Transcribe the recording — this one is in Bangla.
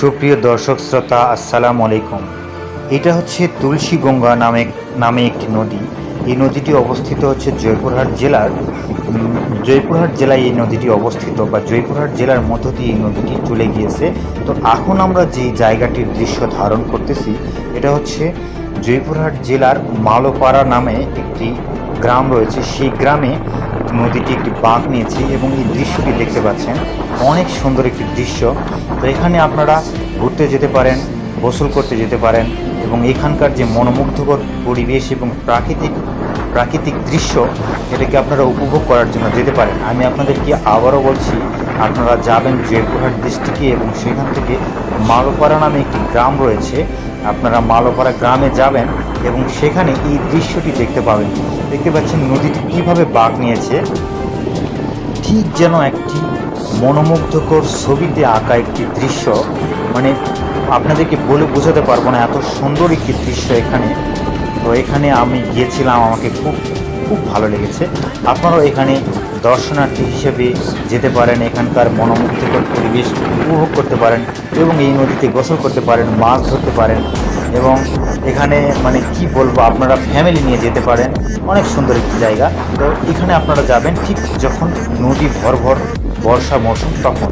সুপ্রিয় দর্শক, শ্রোতা, আসসালামু আলাইকুম। এটা হচ্ছে তুলসী গঙ্গা নামে নামে একটি নদী। এই নদীটি অবস্থিত হচ্ছে জয়পুরহাট জেলার জয়পুরহাট জেলায় এই নদীটি অবস্থিত বা জয়পুরহাট জেলার মধ্য দিয়ে এই নদীটি চলে গিয়েছে। তো এখন আমরা যে জায়গাটির দৃশ্য ধারণ করতেছি, এটা হচ্ছে জয়পুরহাট জেলার মালোপাড়া নামে একটি গ্রাম রয়েছে। সেই গ্রামে নদীটি একটি বাঁক নিয়েছে এবং এই দৃশ্যটি দেখতে পাচ্ছেন। অনেক সুন্দর একটি দৃশ্য। তো এখানে আপনারা ঘুরতে যেতে পারেন, গোসল করতে যেতে পারেন এবং এখানকার যে মনোমুগ্ধকর পরিবেশ এবং প্রাকৃতিক প্রাকৃতিক দৃশ্য, এটাকে আপনারা উপভোগ করার জন্য যেতে পারেন। আমি আপনাদেরকে আবারও বলছি, আপনারা যাবেন জয়পুরহাট ডিস্ট্রিক্টে এবং সেখান থেকে মালোপাড়া নামে একটি গ্রাম রয়েছে। আপনারা মালোপাড়া গ্রামে যাবেন এবং সেখানে এই দৃশ্যটি দেখতে পাবেন। দেখতে পাচ্ছেন নদীটি কীভাবে বাঁক নিয়েছে। ঠিক যেন একটি মনোমুগ্ধকর ছবিতে আঁকা একটি দৃশ্য। মানে আপনাদেরকে বলে বোঝাতে পারব না, এত সুন্দর একটি দৃশ্য এখানে। তো এখানে আমি গিয়েছিলাম, আমাকে খুব খুব ভালো লেগেছে। আপনারাও এখানে দর্শনার্থী হিসেবে যেতে পারেন, এখানকার মনোমুগ্ধকর পরিবেশ উপভোগ করতে পারেন এবং এই নদীতে গোসল করতে পারেন, মাছ ধরতে পারেন। এবং এখানে মানে কি বলব, আপনারা ফ্যামিলি নিয়ে যেতে পারেন। অনেক সুন্দর একটি জায়গা। তো এখানে আপনারা যাবেন ঠিক যখন নদী ভর ভর বর্ষা মৌসুম তখন।